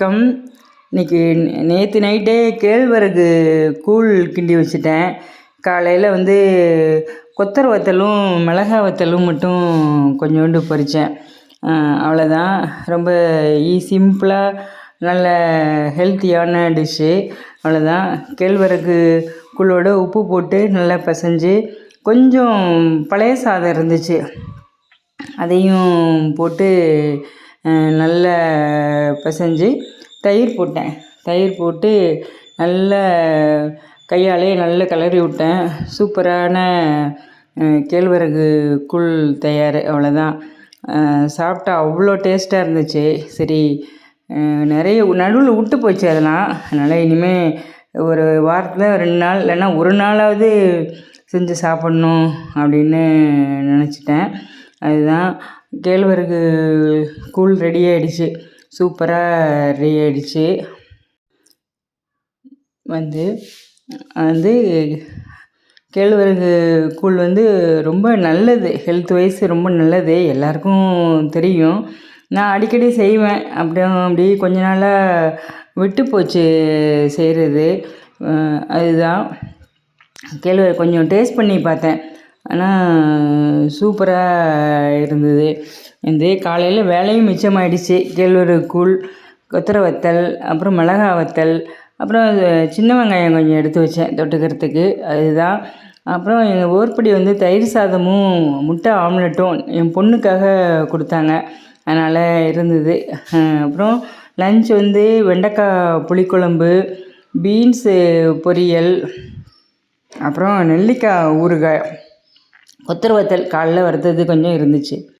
வணக்கம். இன்னைக்கு நேற்று நைட்டே கேழ்வரகு கூழ் கிண்டி வச்சுட்டேன். காலையில் வந்து கொத்தர் வத்தலும் மிளகா வத்தலும் மட்டும் கொஞ்சோண்டு பறித்தேன் அவ்வளோதான் ரொம்ப ஈ சிம்பிளாக நல்ல ஹெல்த்தியான டிஷ்ஷு. அவ்வளோதான் கேழ்வரகு கூழோட உப்பு போட்டு நல்லா பிசைஞ்சு கொஞ்சம் பழைய சாதம் இருந்துச்சு. அதையும் போட்டு நல்லா பிசைஞ்சு தயிர் போட்டேன். தயிர் போட்டு நல்லா கையாலே நல்லா கிளறி விட்டேன். சூப்பரான கேழ்வரகு கூழ் தயார் அவ்வளோதான் சாப்பிட்டா அவ்வளோ டேஸ்ட்டாக இருந்துச்சு. சரி நிறைய நடுவில் விட்டு போச்சு அதெல்லாம். அதனால் இனிமேல் ஒரு வாரத்தில் ரெண்டு நாள் இல்லைன்னா ஒரு நாளாவது செஞ்சு சாப்பிட்ணும் அப்படின்னு நினச்சிட்டேன். அதுதான் கேழ்வரகு கூழ் ரெடி ஆகிடுச்சு சூப்பராக ரெடி ஆகிடுச்சு வந்து வந்து கேழ்வரகு கூழ் வந்து ரொம்ப நல்லது. ஹெல்த் வைஸ் ரொம்ப நல்லது. எல்லாருக்கும் தெரியும். நான் அடிக்கடி செய்வேன். அப்படியே அப்படி கொஞ்ச நாளாக விட்டு போச்சு செய்கிறது அதுதான். கேழ்வரகு கொஞ்சம் டேஸ்ட் பண்ணி பார்த்தேன். ஆனால் சூப்பராக இருந்தது. வந்து காலையில் வேலையும் மிச்சமாயிடுச்சு. கேழ்வரகு கூழ் கொத்தரை வத்தல் அப்புறம் மிளகா வத்தல் அப்புறம் சின்ன வெங்காயம் கொஞ்சம் எடுத்து வச்சேன் தொட்டுக்கிறதுக்கு. அதுதான். அப்புறம் எங்கள் ஓர்படி வந்து தயிர் சாதமும் முட்டை ஆம்லெட்டும் என் பொண்ணுக்காக கொடுத்தாங்க. அதனால் இருந்தது. அப்புறம் லஞ்ச் வந்து வெண்டைக்காய் புளிக்குழம்பு பீன்ஸு பொரியல் அப்புறம் நெல்லிக்காய் ஊறுகாய். கொத்தரை வத்தல் காலைல வறுத்தது கொஞ்சம் இருந்துச்சு.